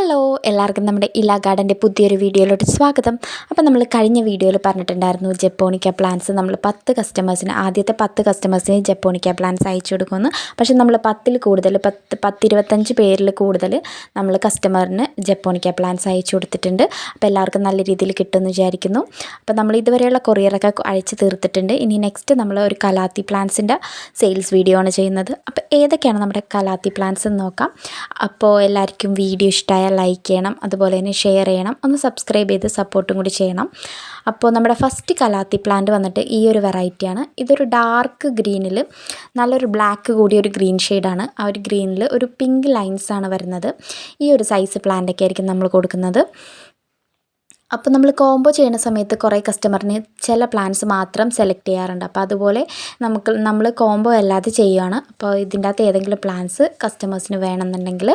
Hello എല്ലാവർക്കും നമ്മുടെ ഇല ഗാർഡന്റെ പുതിയൊരു വീഡിയോയിലോട്ട് സ്വാഗതം. അപ്പോൾ നമ്മൾ കഴിഞ്ഞ വീഡിയോയിൽ പറഞ്ഞിട്ടുണ്ടായിരുന്നു ജപ്പോണിക്ക പ്ലാന്റ്സ് നമ്മൾ പത്ത് കസ്റ്റമേഴ്സിന് ആദ്യത്തെ പത്ത് കസ്റ്റമേഴ്സിന് ജപ്പോണിക്ക പ്ലാന്റ്സ് അയച്ചു കൊടുക്കുമെന്ന്. പക്ഷേ നമ്മൾ പത്തിൽ കൂടുതൽ പത്ത് പത്തിരുപത്തഞ്ച് പേരിൽ കൂടുതൽ നമ്മൾ കസ്റ്റമറിന് ജപ്പോണിക്ക പ്ലാന്റ്സ് അയച്ചു കൊടുത്തിട്ടുണ്ട്. അപ്പോൾ എല്ലാവർക്കും നല്ല രീതിയിൽ കിട്ടുമെന്ന് വിചാരിക്കുന്നു. അപ്പോൾ നമ്മൾ ഇതുവരെയുള്ള കൊറിയറൊക്കെ അയച്ചു തീർത്തിട്ടുണ്ട്. ഇനി നെക്സ്റ്റ് നമ്മൾ ഒരു കലാത്തി പ്ലാന്റ്സിന്റെ സെയിൽസ് വീഡിയോ ആണ് ചെയ്യുന്നത്. അപ്പോൾ ഏതൊക്കെയാണ് നമ്മുടെ കലാത്തി പ്ലാന്റ്സ് എന്ന് നോക്കാം. അപ്പോൾ എല്ലാവർക്കും വീഡിയോ ഇഷ്ടമായ ലൈക്ക് ചെയ്യണം അതുപോലെ തന്നെ ഷെയർ ചെയ്യണം ഒന്ന് സബ്സ്ക്രൈബ് ചെയ്ത് സപ്പോർട്ടും കൂടി ചെയ്യണം. അപ്പോൾ നമ്മുടെ ഫസ്റ്റ് കലാത്തി പ്ലാന്റ് വന്നിട്ട് ഈ ഒരു വെറൈറ്റിയാണ് ഇതൊരു ഡാർക്ക് ഗ്രീനിൽ നല്ലൊരു ബ്ലാക്ക് കൂടിയ ഒരു ഗ്രീൻ ഷെയ്ഡാണ് ആ ഒരു ഗ്രീനിൽ ഒരു പിങ്ക് ലൈൻസ് ആണ് വരുന്നത്. ഈ ഒരു സൈസ് പ്ലാന്റൊക്കെ ആയിരിക്കും നമ്മൾ കൊടുക്കുന്നത്. അപ്പോൾ നമ്മൾ കോംബോ ചെയ്യുന്ന സമയത്ത് കുറേ കസ്റ്റമറിന് ചില പ്ലാൻസ് മാത്രം സെലക്ട് ചെയ്യാറുണ്ട്. അപ്പോൾ അതുപോലെ നമുക്ക് നമ്മൾ കോംബോ അല്ലാതെ ചെയ്യുകയാണ് അപ്പോൾ ഇതിന്റെ അകത്ത് ഏതെങ്കിലും പ്ലാൻസ് കസ്റ്റമേഴ്സിന് വേണമെന്നുണ്ടെങ്കിൽ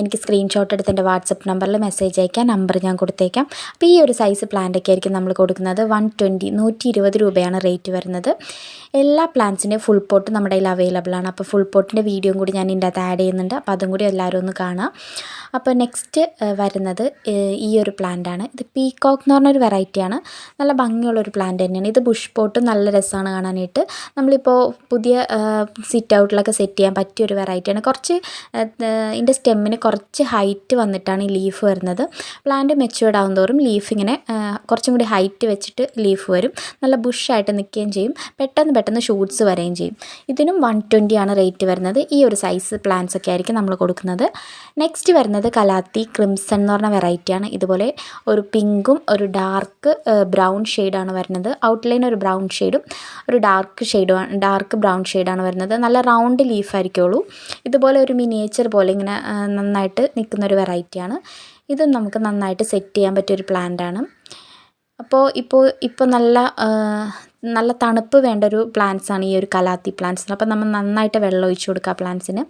എനിക്ക് സ്ക്രീൻഷോട്ട് എടുത്ത് എന്റെ വാട്സപ്പ് നമ്പറിൽ മെസ്സേജ് അയക്കാം നമ്പർ ഞാൻ കൊടുത്തേക്കാം. അപ്പോൾ ഈ ഒരു സൈസ് പ്ലാന്റൊക്കെ ആയിരിക്കും നമ്മൾ കൊടുക്കുന്നത്. വൺ ട്വന്റി നൂറ്റി ഇരുപത് രൂപയാണ് റേറ്റ് വരുന്നത്. എല്ലാ പ്ലാൻസിന്റെയും ഫുൾ പോട്ട് നമ്മുടെ കയ്യിൽ അവൈലബിൾ ആണ്. അപ്പോൾ ഫുൾ പോട്ടിന്റെ വീഡിയോയും കൂടി ഞാൻ ഇതിന്റെ അകത്ത് ആഡ് ചെയ്യുന്നുണ്ട്. അപ്പോൾ അതും കൂടി എല്ലാവരും ഒന്ന് കാണാം. അപ്പോൾ നെക്സ്റ്റ് വരുന്നത് ഈ ഒരു പ്ലാന്റാണ് ഇത് ഇത് പീകോക്ക് എന്ന് പറഞ്ഞൊരു വെറൈറ്റിയാണ് നല്ല ഭംഗിയുള്ളൊരു പ്ലാന്റ് തന്നെയാണ്. ഇത് ബുഷ് പോട്ട് നല്ല രസമാണ് കാണാനായിട്ട്. നമ്മളിപ്പോൾ പുതിയ സിറ്റ് ഔട്ടിലൊക്കെ സെറ്റ് ചെയ്യാൻ പറ്റിയ ഒരു വെറൈറ്റിയാണ് കുറച്ച് ഇതിന്റെ സ്റ്റെമ്മിന് കുറച്ച് ഹൈറ്റ് വന്നിട്ടാണ് ഈ ലീഫ് വരുന്നത്. പ്ലാന്റ് മെച്ചുവേർഡ് ആകും തോറും ലീഫ് ഇങ്ങനെ കുറച്ചും കൂടി ഹൈറ്റ് വെച്ചിട്ട് ലീഫ് വരും. നല്ല ബുഷായിട്ട് നിൽക്കുകയും ചെയ്യും. പെട്ടെന്ന് പെട്ടെന്ന് ഷൂട്ട്സ് വരികയും ചെയ്യും. ഇതിനും വൺ ആണ് റേറ്റ് വരുന്നത്. ഈ ഒരു സൈസ് പ്ലാന്റ്സ് ഒക്കെ ആയിരിക്കും നമ്മൾ കൊടുക്കുന്നത്. നെക്സ്റ്റ് വരുന്നത് കലാത്തി ക്രിംസൺ എന്ന് പറഞ്ഞ വെറൈറ്റിയാണ് ഇതുപോലെ ഒരു പിങ്കും ഒരു ഡാർക്ക് ബ്രൗൺ ഷെയ്ഡാണ് വരുന്നത്. ഔട്ട്ലൈൻ ഒരു ബ്രൗൺ ഷെയ്ഡും ഒരു ഡാർക്ക് ഷെയ്ഡും ഡാർക്ക് ബ്രൗൺ ഷെയ്ഡാണ് വരുന്നത്. നല്ല റൗണ്ട് ലീഫ് ആയിരിക്കുള്ളൂ. ഇതുപോലെ ഒരു മിനിയേച്ചർ പോലെ ഇങ്ങനെ നന്നായിട്ട് നിൽക്കുന്ന ഒരു വെറൈറ്റിയാണ്. ഇതും നമുക്ക് നന്നായിട്ട് സെറ്റ് ചെയ്യാൻ പറ്റിയൊരു പ്ലാന്റാണ് അപ്പോൾ ഇപ്പോൾ ഇപ്പോൾ നല്ല നല്ല തണുപ്പ് വേണ്ട ഒരു പ്ലാന്റ്സാണ് ഈ ഒരു കലാത്തി പ്ലാന്റ്സ് അപ്പോൾ നമ്മൾ നന്നായിട്ട് വെള്ളം ഒഴിച്ചു കൊടുക്കുക പ്ലാന്റ്സിന്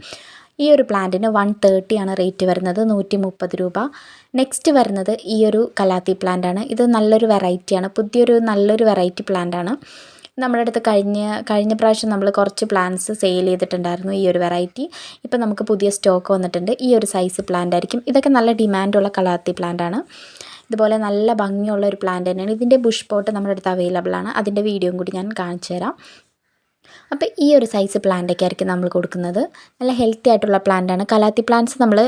ഈ ഒരു പ്ലാന്റിന് വൺ തേർട്ടിയാണ് റേറ്റ് വരുന്നത് നൂറ്റി മുപ്പത് രൂപ. നെക്സ്റ്റ് വരുന്നത് ഈ ഒരു കലാത്തി പ്ലാന്റാണ്. ഇത് നല്ലൊരു വെറൈറ്റിയാണ് പുതിയൊരു നല്ലൊരു വെറൈറ്റി പ്ലാന്റാണ്. നമ്മുടെ അടുത്ത് കഴിഞ്ഞ കഴിഞ്ഞ പ്രാവശ്യം നമ്മൾ കുറച്ച് പ്ലാന്റ്സ് സെയിൽ ചെയ്തിട്ടുണ്ടായിരുന്നു ഈ ഒരു വെറൈറ്റി ഇപ്പം നമുക്ക് പുതിയ സ്റ്റോക്ക് വന്നിട്ടുണ്ട്. ഈ ഒരു സൈസ് പ്ലാന്റ് ആയിരിക്കും. ഇതൊക്കെ നല്ല ഡിമാൻഡുള്ള കലാത്തി പ്ലാന്റാണ് ഇതുപോലെ നല്ല ഭംഗിയുള്ള ഒരു പ്ലാന്റ് തന്നെയാണ്. ഇതിന്റെ ബുഷ് പോട്ട് നമ്മുടെ അടുത്ത് അവൈലബിൾ ആണ്. അതിന്റെ വീഡിയോയും കൂടി ഞാൻ കാണിച്ചു തരാം അപ്പോൾ ഈ ഒരു സൈസ് പ്ലാന്റൊക്കെ ആയിരിക്കും നമ്മൾ കൊടുക്കുന്നത്. നല്ല ഹെൽത്തി ആയിട്ടുള്ള പ്ലാന്റാണ് കലാത്തി പ്ലാന്റ്സ് നമ്മൾ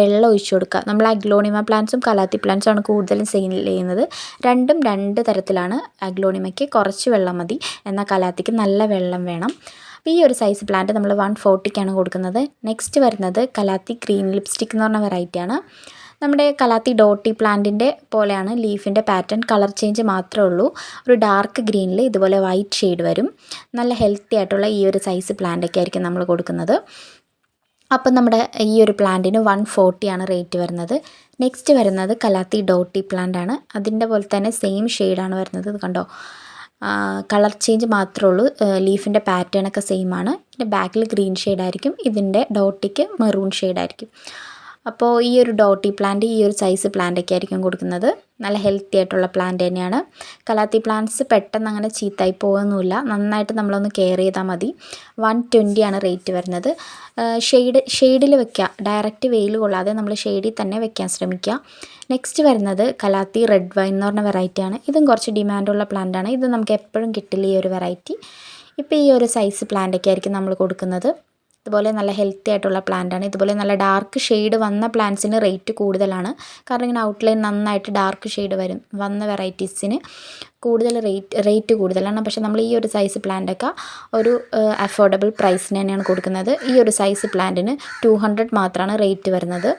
വെള്ളം ഒഴിച്ചു കൊടുക്കുക. നമ്മൾ അഗ്ലോണിമ പ്ലാന്റ്സും കലാത്തി പ്ലാന്റ്സും ആണ് കൂടുതലും സെയിൽ ചെയ്യുന്നത്. രണ്ടും രണ്ട് തരത്തിലാണ് അഗ്ലോണിമയ്ക്ക് കുറച്ച് വെള്ളം മതി. എന്നാൽ കലാത്തിക്ക് നല്ല വെള്ളം വേണം. അപ്പോൾ ഈ ഒരു സൈസ് പ്ലാന്റ് നമ്മൾ വൺ ഫോർട്ടിക്കാണ് കൊടുക്കുന്നത്. നെക്സ്റ്റ് വരുന്നത് കലാത്തി ഗ്രീൻ ലിപ്സ്റ്റിക് എന്ന് പറഞ്ഞ വെറൈറ്റിയാണ് നമ്മുടെ കലാത്തി ഡോട്ടി പ്ലാന്റിന്റെ പോലെയാണ് ലീഫിന്റെ പാറ്റേൺ. കളർ ചേഞ്ച് മാത്രമേ ഉള്ളൂ. ഒരു ഡാർക്ക് ഗ്രീനിൽ ഇതുപോലെ വൈറ്റ് ഷെയ്ഡ് വരും. നല്ല ഹെൽത്തി ആയിട്ടുള്ള ഈ ഒരു സൈസ് പ്ലാന്റൊക്കെ ആയിരിക്കും നമ്മൾ കൊടുക്കുന്നത്. അപ്പം നമ്മുടെ ഈ ഒരു പ്ലാന്റിന് വൺ ഫോർട്ടിയാണ് റേറ്റ് വരുന്നത്. നെക്സ്റ്റ് വരുന്നത് കലാത്തി ഡോട്ടി പ്ലാന്റ് ആണ്. അതിന്റെ പോലെ തന്നെ സെയിം ഷെയ്ഡാണ് വരുന്നത്. ഇത് കണ്ടോ? കളർ ചേഞ്ച് മാത്രമേ ഉള്ളൂ. ലീഫിന്റെ പാറ്റേൺ ഒക്കെ സെയിം ആണ്. ഇതിന്റെ ബാക്കിൽ ഗ്രീൻ ഷെയ്ഡായിരിക്കും ഇതിന്റെ ഡോട്ടിക്ക് മെറൂൺ ഷെയ്ഡായിരിക്കും അപ്പോൾ ഈ ഒരു ഡോട്ടി പ്ലാന്റ് ഈ ഒരു സൈസ് പ്ലാന്റൊക്കെ ആയിരിക്കും കൊടുക്കുന്നത്. നല്ല ഹെൽത്തി ആയിട്ടുള്ള പ്ലാന്റ് തന്നെയാണ്. കലാത്തി പ്ലാന്റ്സ് പെട്ടെന്ന് അങ്ങനെ ചീത്തായി പോകുന്നില്ല നന്നായിട്ട് നമ്മളൊന്ന് കെയർ ചെയ്താൽ മതി. വൺ ആണ് റേറ്റ് വരുന്നത്. ഷെയ്ഡ് ഷെയ്ഡിൽ വെക്കുക ഡയറക്റ്റ് വെയിൽ കൊള്ളാതെ നമ്മൾ ഷെയ്ഡിൽ തന്നെ വെക്കാൻ ശ്രമിക്കുക നെക്സ്റ്റ് വരുന്നത് കലാത്തി റെഡ് വൈൻ എന്ന് പറഞ്ഞ വെറൈറ്റിയാണ് ഇതും കുറച്ച് ഡിമാൻഡുള്ള ആണ്. ഇത് നമുക്ക് എപ്പോഴും കിട്ടില്ല ഈ ഒരു വെറൈറ്റി ഇപ്പോൾ ഈ ഒരു സൈസ് പ്ലാന്റൊക്കെ ആയിരിക്കും നമ്മൾ കൊടുക്കുന്നത്. ഇതുപോലെ നല്ല ഹെൽത്തി ആയിട്ടുള്ള പ്ലാന്റാണ് ഇതുപോലെ നല്ല ഡാർക്ക് ഷെയ്ഡ് വന്ന പ്ലാന്റ്സിന് റേറ്റ് കൂടുതലാണ്. കാരണം ഇങ്ങനെ ഔട്ട്ലൈൻ നന്നായിട്ട് ഡാർക്ക് ഷെയ്ഡ് വരും വന്ന വെറൈറ്റീസിന് കൂടുതൽ റേറ്റ് റേറ്റ് കൂടുതലാണ്. പക്ഷേ നമ്മൾ ഈ ഒരു സൈസ് പ്ലാന്റൊക്കെ ഒരു അഫോർഡബിൾ പ്രൈസിന് തന്നെയാണ് കൊടുക്കുന്നത്. ഈ ഒരു സൈസ് പ്ലാന്റിന് ടു ഹൺഡ്രഡ് മാത്രമാണ് റേറ്റ് വരുന്നത്.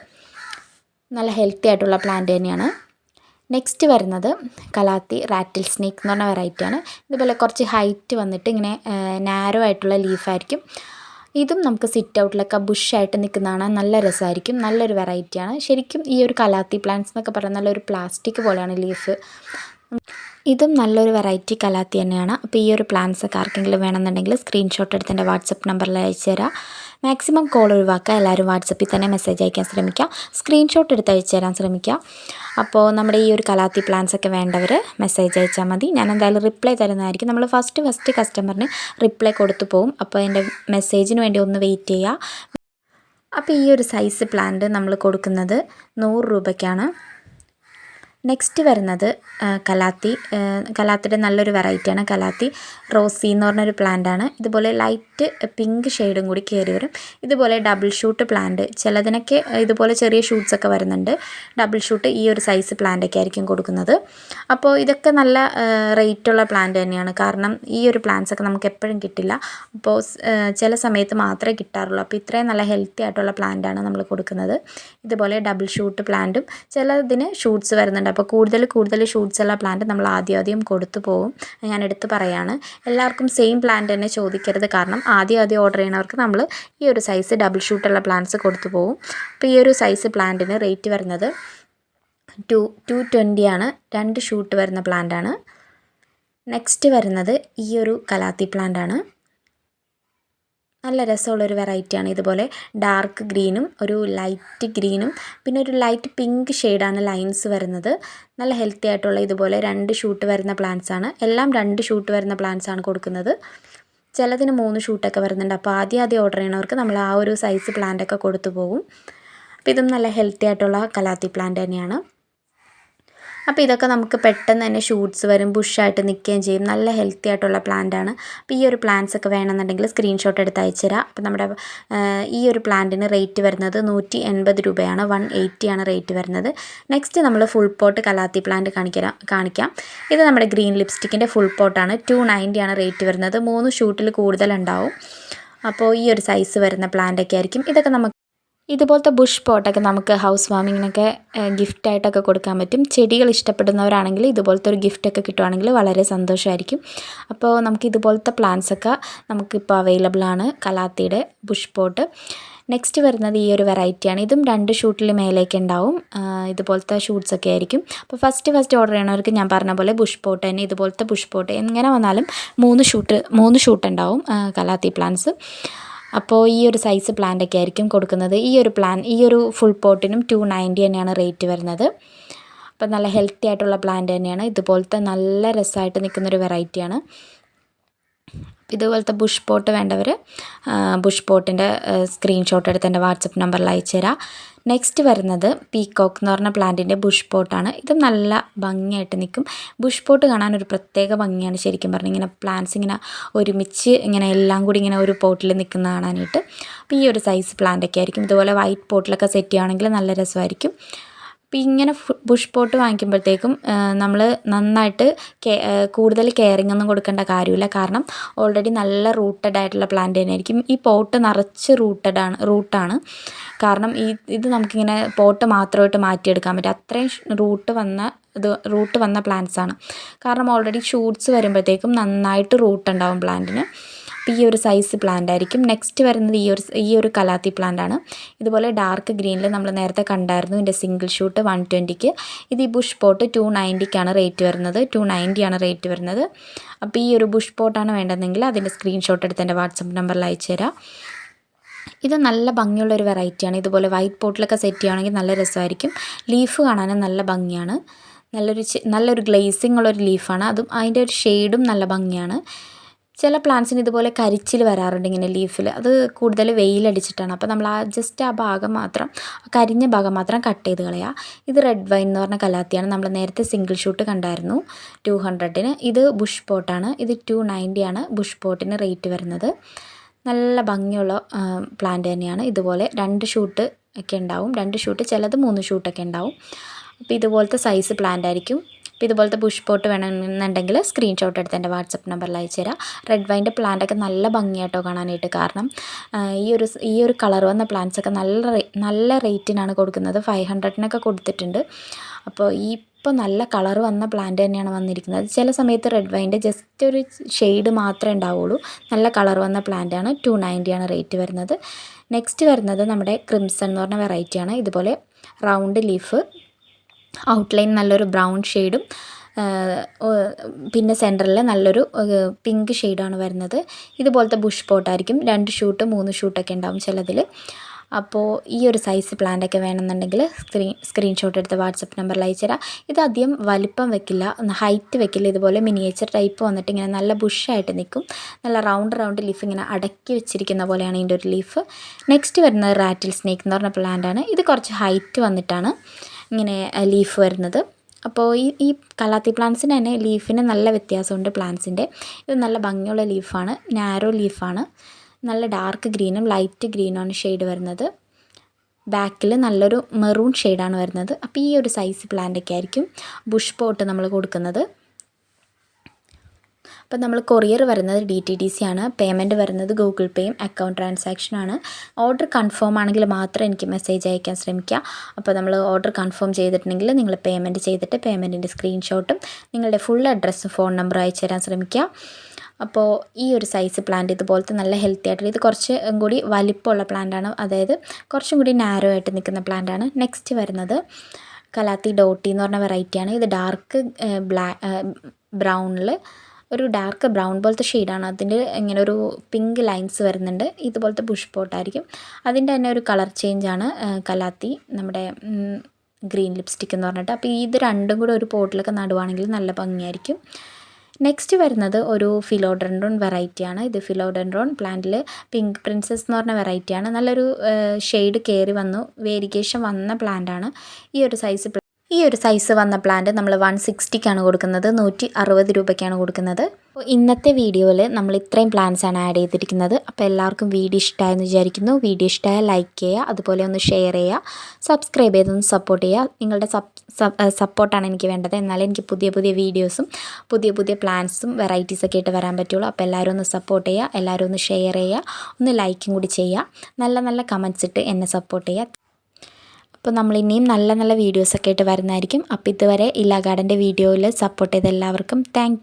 നല്ല ഹെൽത്തി ആയിട്ടുള്ള പ്ലാന്റ് തന്നെയാണ്. നെക്സ്റ്റ് വരുന്നത് കലാത്തി റാറ്റിൽ സ്നേക്ക് എന്ന് പറഞ്ഞ വെറൈറ്റിയാണ് ഇതുപോലെ കുറച്ച് ഹൈറ്റ് വന്നിട്ട് ഇങ്ങനെ നാരോ ആയിട്ടുള്ള ലീഫായിരിക്കും ഇതും നമുക്ക് സിറ്റ് ഔട്ടിലൊക്കെ ബുഷായിട്ട് നിൽക്കുന്നതാണ്. നല്ല രസമായിരിക്കും. നല്ലൊരു വെറൈറ്റിയാണ് ശരിക്കും ഈ ഒരു കലാത്തി പ്ലാന്റ്സ് എന്നൊക്കെ പറഞ്ഞാൽ നല്ലൊരു പ്ലാസ്റ്റിക് പോലെയാണ് ലീഫ് ഇതും നല്ലൊരു വെറൈറ്റി കലാത്തി തന്നെയാണ്. അപ്പോൾ ഈ ഒരു പ്ലാന്റ്സ് ഒക്കെ ആർക്കെങ്കിലും വേണമെന്നുണ്ടെങ്കിൽ സ്ക്രീൻഷോട്ട് എടുത്ത് എന്റെ വാട്സപ്പ് നമ്പറിൽ അയച്ചു തരാം മാക്സിമം കോൾ ഒഴിവാക്കുക. എല്ലാവരും വാട്സപ്പിൽ തന്നെ മെസ്സേജ് അയക്കാൻ ശ്രമിക്കുക. സ്ക്രീൻഷോട്ട് എടുത്ത് അയച്ചു തരാൻ ശ്രമിക്കുക. അപ്പോൾ നമ്മുടെ ഈ ഒരു കലാത്തി പ്ലാൻസ് ഒക്കെ വേണ്ടവർ മെസ്സേജ് അയച്ചാൽ മതി. ഞാൻ എന്തായാലും റിപ്ലൈ തരുന്നതായിരിക്കും. നമ്മൾ ഫസ്റ്റ് ഫസ്റ്റ് കസ്റ്റമറിന് റിപ്ലൈ കൊടുത്തു പോകും അപ്പോൾ എന്റെ മെസ്സേജിന് വേണ്ടി ഒന്ന് വെയിറ്റ് ചെയ്യുക. അപ്പോൾ ഈ ഒരു സൈസ് പ്ലാന്റ് നമ്മൾ കൊടുക്കുന്നത് നൂറ് രൂപയ്ക്കാണ്. നെക്സ്റ്റ് വരുന്നത് കലാത്തി. കലാത്തിയുടെ നല്ലൊരു വെറൈറ്റിയാണ് കലാത്തി. റോസി എന്ന് പറഞ്ഞൊരു പ്ലാന്റ് ആണ്. ഇതുപോലെ ലൈറ്റ് പിങ്ക് ഷെയ്ഡും കൂടി കയറി വരും. ഇതുപോലെ ഡബിൾ ഷൂട്ട് പ്ലാന്റ് ചിലതിനൊക്കെ ഇതുപോലെ ചെറിയ ഷൂട്ട്സ് ഒക്കെ വരുന്നുണ്ട്. ഡബിൾ ഷൂട്ട് ഈ ഒരു സൈസ് പ്ലാന്റ് ഒക്കെ ആയിരിക്കും കൊടുക്കുന്നത്. അപ്പോൾ ഇതൊക്കെ നല്ല റേറ്റുള്ള പ്ലാന്റ് തന്നെയാണ്. കാരണം ഈ ഒരു പ്ലാന്റ്സ് ഒക്കെ നമുക്ക് എപ്പോഴും കിട്ടില്ല. അപ്പോൾ ചില സമയത്ത് മാത്രമേ കിട്ടാറുള്ളൂ. അപ്പോൾ ഇത്രയും നല്ല ഹെൽത്തി ആയിട്ടുള്ള പ്ലാന്റ് ആണ് നമ്മൾ കൊടുക്കുന്നത്. ഇതുപോലെ ഡബിൾ ഷൂട്ട് പ്ലാന്റും ചിലതിന് ഷൂട്ട്സ് വരുന്നുണ്ട്. അപ്പോൾ കൂടുതൽ കൂടുതൽ ഷൂട്ട്സ് ഉള്ള പ്ലാന്റ് നമ്മൾ ആദ്യം ആദ്യം കൊടുത്തു പോകും ഞാൻ എടുത്ത് പറയാണ്. എല്ലാവർക്കും സെയിം പ്ലാന്റ് തന്നെ ചോദിക്കരുത്. കാരണം ആദ്യം ആദ്യം ഓർഡർ ചെയ്യുന്നവർക്ക് നമ്മൾ ഈ ഒരു സൈസ് ഡബിൾ ഷൂട്ടുള്ള പ്ലാന്റ്സ് കൊടുത്തു പോകും അപ്പോൾ ഈ ഒരു സൈസ് പ്ലാന്റിന് റേറ്റ് വരുന്നത് ടു ടു ആണ്. രണ്ട് ഷൂട്ട് വരുന്ന പ്ലാന്റ് ആണ്. നെക്സ്റ്റ് വരുന്നത് ഈ ഒരു കലാത്തി പ്ലാന്റ് ആണ്. നല്ല രസമുള്ളൊരു വെറൈറ്റിയാണ്. ഇതുപോലെ ഡാർക്ക് ഗ്രീനും ഒരു ലൈറ്റ് ഗ്രീനും പിന്നെ ഒരു ലൈറ്റ് പിങ്ക് ഷെയ്ഡാണ് ലൈൻസ് വരുന്നത്. നല്ല ഹെൽത്തി ആയിട്ടുള്ള ഇതുപോലെ രണ്ട് ഷൂട്ട് വരുന്ന പ്ലാന്റ്സ് ആണ്. എല്ലാം രണ്ട് ഷൂട്ട് വരുന്ന പ്ലാന്റ്സ് ആണ് കൊടുക്കുന്നത്. ചിലതിന് മൂന്ന് ഷൂട്ടൊക്കെ വരുന്നുണ്ട്. അപ്പോൾ ആദ്യം ആദ്യം ഓർഡർ ചെയ്യണവർക്ക് നമ്മൾ ആ ഒരു സൈസ് പ്ലാന്റൊക്കെ കൊടുത്തു പോകും. അപ്പോൾ ഇതും നല്ല ഹെൽത്തി ആയിട്ടുള്ള കലാത്തി പ്ലാന്റ് തന്നെയാണ്. അപ്പോൾ ഇതൊക്കെ നമുക്ക് പെട്ടെന്ന് തന്നെ ഷൂട്ട്സ് വരും ബുഷായിട്ട് നിൽക്കുകയും ചെയ്യും. നല്ല ഹെൽത്തി ആയിട്ടുള്ള പ്ലാന്റ് ആണ്. അപ്പോൾ ഈ ഒരു പ്ലാന്റ്സ് ഒക്കെ വേണമെന്നുണ്ടെങ്കിൽ സ്ക്രീൻഷോട്ട് എടുത്ത് അയച്ചു തരാം. അപ്പോൾ നമ്മുടെ ഈ ഒരു പ്ലാന്റിന് റേറ്റ് വരുന്നത് നൂറ്റി എൺപത് രൂപയാണ്. വൺ എയ്റ്റി ആണ് റേറ്റ് വരുന്നത്. നെക്സ്റ്റ് നമ്മൾ ഫുൾ പോട്ട് കലാത്തി പ്ലാന്റ് കാണിക്കാം കാണിക്കാം. ഇത് നമ്മുടെ ഗ്രീൻ ലിപ്സ്റ്റിക്കിന്റെ ഫുൾ പോട്ടാണ് ടു നയന്റി ആണ് റേറ്റ് വരുന്നത്. മൂന്ന് ഷൂട്ടിൽ കൂടുതലുണ്ടാവും അപ്പോൾ ഈ ഒരു സൈസ് വരുന്ന പ്ലാന്റ് ഒക്കെ ആയിരിക്കും. ഇതൊക്കെ നമുക്ക് ഇതുപോലത്തെ ബുഷ് പോട്ടൊക്കെ നമുക്ക് ഹൗസ് വാമിങ്ങിനൊക്കെ ഗിഫ്റ്റായിട്ടൊക്കെ കൊടുക്കാൻ പറ്റും. ചെടികൾ ഇഷ്ടപ്പെടുന്നവരാണെങ്കിൽ ഇതുപോലത്തെ ഒരു ഗിഫ്റ്റൊക്കെ കിട്ടുവാണെങ്കിൽ വളരെ സന്തോഷമായിരിക്കും അപ്പോൾ നമുക്ക് ഇതുപോലത്തെ പ്ലാന്റ്സൊക്കെ നമുക്കിപ്പോൾ അവൈലബിൾ ആണ് കലാത്തിയുടെ ബുഷ് പോട്ട് നെക്സ്റ്റ് വരുന്നത് ഈ ഒരു വെറൈറ്റിയാണ് ഇതും രണ്ട് ഷൂട്ടിൽ മേലേക്ക് ഉണ്ടാവും. ഇതുപോലത്തെ ഷൂട്ട്സൊക്കെ ആയിരിക്കും. അപ്പോൾ ഫസ്റ്റ് ഫസ്റ്റ് ഓർഡർ ചെയ്യണവർക്ക് ഞാൻ പറഞ്ഞ പോലെ ബുഷ് പോട്ട് തന്നെ ഇതുപോലത്തെ ബുഷ് പോട്ട് എങ്ങനെ വന്നാലും മൂന്ന് ഷൂട്ട് മൂന്ന് ഷൂട്ട് ഉണ്ടാവും കലാത്തി പ്ലാന്റ്സ് അപ്പോൾ ഈ ഒരു സൈസ് പ്ലാന്റ് ഒക്കെ ആയിരിക്കും കൊടുക്കുന്നത്. ഈ ഒരു പ്ലാൻ ഈ ഒരു ഫുൾ പോട്ടിനും ടു നയന്റി തന്നെയാണ് റേറ്റ് വരുന്നത്. അപ്പോൾ നല്ല ഹെൽത്തി ആയിട്ടുള്ള പ്ലാന്റ് തന്നെയാണ്. ഇതുപോലത്തെ നല്ല രസമായിട്ട് നിൽക്കുന്നൊരു വെറൈറ്റിയാണ് ഇതുപോലത്തെ ബുഷ് പോട്ട് വേണ്ടവർ ബുഷ് പോട്ടിന്റെ സ്ക്രീൻഷോട്ട് എടുത്ത് എന്റെ വാട്സപ്പ് നമ്പറിൽ അയച്ചു തരാം നെക്സ്റ്റ് വരുന്നത് പീക്കോക്ക് എന്ന് പറഞ്ഞ പ്ലാന്റിന്റെ ബുഷ് പോട്ടാണ് ഇത് നല്ല ഭംഗിയായിട്ട് നിൽക്കും. ബുഷ് പോട്ട് കാണാൻ ഒരു പ്രത്യേക ഭംഗിയാണ് ശരിക്കും പറഞ്ഞു. ഇങ്ങനെ പ്ലാന്റ്സ് ഇങ്ങനെ ഒരുമിച്ച് ഇങ്ങനെ എല്ലാം കൂടി ഇങ്ങനെ ഒരു പോട്ടിൽ നിൽക്കുന്ന കാണാനായിട്ട്. അപ്പോൾ ഈ ഒരു സൈസ് പ്ലാന്റ് ഒക്കെ ആയിരിക്കും. ഇതുപോലെ വൈറ്റ് പോട്ടിലൊക്കെ സെറ്റ് ചെയ്യുകയാണെങ്കിൽ നല്ല രസമായിരിക്കും. അപ്പോൾ ഇങ്ങനെ ബുഷ് പോട്ട് വാങ്ങിക്കുമ്പോഴത്തേക്കും നമ്മൾ നന്നായിട്ട് കൂടുതൽ കെയറിങ് ഒന്നും കൊടുക്കേണ്ട കാര്യമില്ല. കാരണം ഓൾറെഡി നല്ല റൂട്ടഡ് ആയിട്ടുള്ള പ്ലാന്റ് തന്നെയായിരിക്കും. ഈ പോട്ട് നിറച്ച് റൂട്ടഡ് ആണ് റൂട്ടാണ് കാരണം ഈ ഇത് നമുക്കിങ്ങനെ പോട്ട് മാത്രമായിട്ട് മാറ്റിയെടുക്കാൻ പറ്റും. അത്രയും റൂട്ട് വന്ന ഇത് റൂട്ട് വന്ന പ്ലാന്റ്സ് ആണ്. കാരണം ഓൾറെഡി ഷൂട്ട്സ് വരുമ്പോഴത്തേക്കും നന്നായിട്ട് റൂട്ട് ഉണ്ടാവും പ്ലാന്റിന് അപ്പോൾ ഈ ഒരു സൈസ് പ്ലാന്റ് ആയിരിക്കും. നെക്സ്റ്റ് വരുന്നത് ഈ ഒരു ഈ ഒരു കലാത്തി പ്ലാന്റ് ആണ്. ഇതുപോലെ ഡാർക്ക് ഗ്രീനിൽ നമ്മൾ നേരത്തെ കണ്ടായിരുന്നു ഇതിന്റെ സിംഗിൾ ഷൂട്ട് വൺ ട്വന്റിക്ക് ഇത് ഈ ബുഷ് പോട്ട് ടു നയന്റിക്കാണ് റേറ്റ് വരുന്നത്. ടു നയന്റിയാണ് റേറ്റ് വരുന്നത്. അപ്പോൾ ഈ ഒരു ബുഷ് പോട്ടാണ് വേണ്ടതെങ്കിൽ അതിന്റെ സ്ക്രീൻഷോട്ട് എടുത്ത് എന്റെ വാട്സപ്പ് നമ്പറിൽ അയച്ചു തരാം. ഇത് നല്ല ഭംഗിയുള്ള ഒരു വെറൈറ്റിയാണ് ഇതുപോലെ വൈറ്റ് പോട്ടിലൊക്കെ സെറ്റ് ചെയ്യുകയാണെങ്കിൽ നല്ല രസമായിരിക്കും. ലീഫ് കാണാനും നല്ല ഭംഗിയാണ്. നല്ലൊരു നല്ലൊരു ഗ്ലേസിംഗ് ഉള്ളൊരു ലീഫാണ് അതും അതിന്റെ ഒരു ഷെയ്ഡും നല്ല ഭംഗിയാണ്. ചില പ്ലാന്റ്സിന് ഇതുപോലെ കരിച്ചിൽ വരാറുണ്ട് ഇങ്ങനെ ലീഫിൽ അത് കൂടുതൽ വെയിലടിച്ചിട്ടാണ്. അപ്പോൾ നമ്മൾ ആ ജസ്റ്റ് ആ ഭാഗം മാത്രം കരിഞ്ഞ ഭാഗം മാത്രം കട്ട് ചെയ്ത് കളയുക ഇത് റെഡ് വൈൻ എന്ന് പറഞ്ഞ കലാത്തിയാണ്. നമ്മൾ നേരത്തെ സിംഗിൾ ഷൂട്ട് കണ്ടായിരുന്നു. ടു ഹൺഡ്രഡിന് ഇത് ബുഷ് പോട്ടാണ് ഇത് ടു നയന്റിയാണ് ബുഷ് പോട്ടിന് റേറ്റ് വരുന്നത്. നല്ല ഭംഗിയുള്ള പ്ലാന്റ് തന്നെയാണ്. ഇതുപോലെ രണ്ട് ഷൂട്ട് ഒക്കെ ഉണ്ടാവും. രണ്ട് ഷൂട്ട് ചിലത് മൂന്ന് ഷൂട്ടൊക്കെ ഉണ്ടാവും. അപ്പോൾ ഇതുപോലത്തെ സൈസ് പ്ലാന്റ് ആയിരിക്കും. അപ്പോൾ ഇതുപോലത്തെ ബുഷ് പോട്ട് വേണമെന്നുണ്ടെങ്കിൽ സ്ക്രീൻഷോട്ട് എടുത്ത് എന്റെ വാട്സപ്പ് നമ്പറിൽ അയച്ചു തരാം. റെഡ് വൈന്റെ പ്ലാന്റൊക്കെ നല്ല ഭംഗിയായിട്ടോ കാണാനായിട്ട് കാരണം ഈ ഒരു ഈ ഒരു കളർ വന്ന പ്ലാന്റ്സ് ഒക്കെ നല്ല നല്ല റേറ്റിനാണ് കൊടുക്കുന്നത്. ഫൈവ് ഹൺഡ്രഡിനൊക്കെ കൊടുത്തിട്ടുണ്ട്. അപ്പോൾ ഈ ഇപ്പോൾ നല്ല കളർ വന്ന പ്ലാന്റ് തന്നെയാണ് വന്നിരിക്കുന്നത്. ചില സമയത്ത് റെഡ് വൈന്റെ ജസ്റ്റ് ഒരു ഷെയ്ഡ് മാത്രമേ ഉണ്ടാവുള്ളൂ. നല്ല കളർ വന്ന പ്ലാന്റ് ആണ്. ടു നയന്റിയാണ് റേറ്റ് വരുന്നത്. നെക്സ്റ്റ് വരുന്നത് നമ്മുടെ ക്രിംസൺ എന്ന് പറഞ്ഞ വെറൈറ്റിയാണ് ഇതുപോലെ റൗണ്ട് ലീഫ് ഔട്ട്ലൈൻ നല്ലൊരു ബ്രൗൺ ഷെയ്ഡും പിന്നെ സെന്ററിൽ നല്ലൊരു പിങ്ക് ഷെയ്ഡാണ് വരുന്നത്. ഇതുപോലത്തെ ബുഷ് പോട്ടായിരിക്കും രണ്ട് ഷൂട്ട് മൂന്ന് ഷൂട്ടൊക്കെ ഉണ്ടാവും ചിലതിൽ അപ്പോൾ ഈ ഒരു സൈസ് പ്ലാന്റൊക്കെ വേണമെന്നുണ്ടെങ്കിൽ സ്ക്രീൻ സ്ക്രീൻഷോട്ട് എടുത്ത് വാട്സപ്പ് നമ്പറിൽ അയച്ചുതരാം. ഇത് അധികം വലിപ്പം വെക്കില്ല ഹൈറ്റ് വെക്കില്ല. ഇതുപോലെ മിനിയേച്ചർ ടൈപ്പ് വന്നിട്ട് ഇങ്ങനെ നല്ല ബുഷായിട്ട് നിൽക്കും. നല്ല റൗണ്ട് റൗണ്ട് ലീഫ് ഇങ്ങനെ അടക്കി വെച്ചിരിക്കുന്ന പോലെയാണ് ഇതിന്റെ ഒരു ലീഫ് നെക്സ്റ്റ് വരുന്നത് റാറ്റിൽ സ്നേക്ക് എന്ന് പറഞ്ഞ പ്ലാന്റാണ് ഇത് കുറച്ച് ഹൈറ്റ് വന്നിട്ടാണ്. ഇങ്ങനെ ലീഫ് വരുന്നത്. അപ്പോൾ ഈ ഈ കലാത്തി പ്ലാന്റ്സിന് തന്നെ ലീഫിന് നല്ല വ്യത്യാസമുണ്ട് പ്ലാന്റ്സിന്റെ ഇത് നല്ല ഭംഗിയുള്ള ലീഫാണ് നാരോ ലീഫാണ് നല്ല ഡാർക്ക് ഗ്രീനും ലൈറ്റ് ഗ്രീനുമാണ് ഷെയ്ഡ് വരുന്നത്. ബാക്കിൽ നല്ലൊരു മെറൂൺ ഷെയ്ഡാണ് വരുന്നത്. അപ്പോൾ ഈ ഒരു സൈസ് പ്ലാന്റൊക്കെ ആയിരിക്കും ബുഷ് പോട്ട് നമ്മൾ കൊടുക്കുന്നത്. അപ്പോൾ നമ്മൾ കൊറിയർ വരുന്നത് ഡി ടി ഡി സി ആണ്. പേയ്മെന്റ് വരുന്നത് ഗൂഗിൾ പേയും അക്കൗണ്ട് ട്രാൻസാക്ഷനാണ് ഓർഡർ കൺഫേം ആണെങ്കിൽ മാത്രം എനിക്ക് മെസ്സേജ് അയക്കാൻ ശ്രമിക്കുക അപ്പോൾ നമ്മൾ ഓർഡർ കൺഫേം ചെയ്തിട്ടുണ്ടെങ്കിൽ നിങ്ങൾ പേയ്മെന്റ് ചെയ്തിട്ട് പേയ്മെന്റിന്റെ സ്ക്രീൻഷോട്ടും നിങ്ങളുടെ ഫുൾ അഡ്രസ്സും ഫോൺ നമ്പറും അയച്ചു തരാൻ ശ്രമിക്കുക അപ്പോൾ ഈ ഒരു സൈസ് പ്ലാന്റ് ഇതുപോലത്തെ നല്ല ഹെൽത്തി ആയിട്ടുള്ള ഇത് കുറച്ച് കൂടി വലിപ്പമുള്ള പ്ലാന്റാണ് അതായത് കുറച്ചും കൂടി നാരോ ആയിട്ട് നിൽക്കുന്ന പ്ലാന്റാണ് നെക്സ്റ്റ് വരുന്നത് കലാത്തി ഡോട്ടി എന്ന് പറഞ്ഞ വെറൈറ്റിയാണ് ഇത് ഡാർക്ക് ബ്ലാ ബ്രൗണിൽ ഒരു ഡാർക്ക് ബ്രൗൺ പോലത്തെ ഷെയ്ഡാണ് അതിന്റെ ഇങ്ങനെ ഒരു പിങ്ക് ലൈൻസ് വരുന്നുണ്ട്. ഇതുപോലത്തെ ബുഷ് പോട്ടായിരിക്കും അതിന്റെ തന്നെ ഒരു കളർ ചേഞ്ചാണ് കലാത്തി. നമ്മുടെ ഗ്രീൻ ലിപ്സ്റ്റിക് എന്ന് പറഞ്ഞിട്ട്. അപ്പോൾ ഇത് രണ്ടും കൂടെ ഒരു പോട്ടിലൊക്കെ നടുവാണെങ്കിൽ നല്ല ഭംഗിയായിരിക്കും. നെക്സ്റ്റ് വരുന്നത് ഒരു ഫിലോഡൻഡ്രോൺ വെറൈറ്റിയാണ് ഇത് ഫിലോഡൻഡ്രോൺ പ്ലാന്റിൽ പിങ്ക് പ്രിൻസസ് എന്ന് പറഞ്ഞ വെറൈറ്റിയാണ് നല്ലൊരു ഷെയ്ഡ് കയറി വന്നു. വേരിഗേഷൻ വന്ന പ്ലാന്റാണ് ഈ ഒരു സൈസ് ഈ ഒരു സൈസ് വന്ന പ്ലാന്റ് നമ്മൾ വൺ സിക്സ്റ്റിക്കാണ് കൊടുക്കുന്നത്. നൂറ്റി അറുപത് രൂപയ്ക്കാണ് കൊടുക്കുന്നത്. അപ്പോൾ ഇന്നത്തെ വീഡിയോയിൽ നമ്മൾ ഇത്രയും പ്ലാന്റ്സ് ആണ് ആഡ് ചെയ്തിരിക്കുന്നത്. അപ്പോൾ എല്ലാവർക്കും വീഡിയോ ഇഷ്ടമായെന്ന് വിചാരിക്കുന്നു. വീഡിയോ ഇഷ്ടമായാൽ ലൈക്ക് ചെയ്യുക. അതുപോലെ ഒന്ന് ഷെയർ ചെയ്യുക. സബ്സ്ക്രൈബ് ചെയ്തൊന്ന് സപ്പോർട്ട് ചെയ്യുക. നിങ്ങളുടെ സപ്പോർട്ടാണ് എനിക്ക് വേണ്ടത്. എന്നാലേ എനിക്ക് പുതിയ പുതിയ വീഡിയോസും പുതിയ പുതിയ പ്ലാന്റ്സും വെറൈറ്റീസൊക്കെ ആയിട്ട് വരാൻ പറ്റുള്ളൂ. അപ്പോൾ എല്ലാവരും ഒന്ന് സപ്പോർട്ട് ചെയ്യുക. എല്ലാവരും ഒന്ന് ഷെയർ ചെയ്യുക. ഒന്ന് ലൈക്കും കൂടി ചെയ്യുക. നല്ല നല്ല കമൻസ് ഇട്ട് എന്നെ സപ്പോർട്ട് ചെയ്യുക. അപ്പോൾ നമ്മൾ ഇനിയും നല്ല നല്ല വീഡിയോസൊക്കെ ആയിട്ട് വരുന്നതായിരിക്കും. അപ്പോൾ ഇതുവരെ ഇല്ല ഗാർഡന്റെ വീഡിയോയിൽ സപ്പോർട്ട് ചെയ്ത എല്ലാവർക്കും താങ്ക്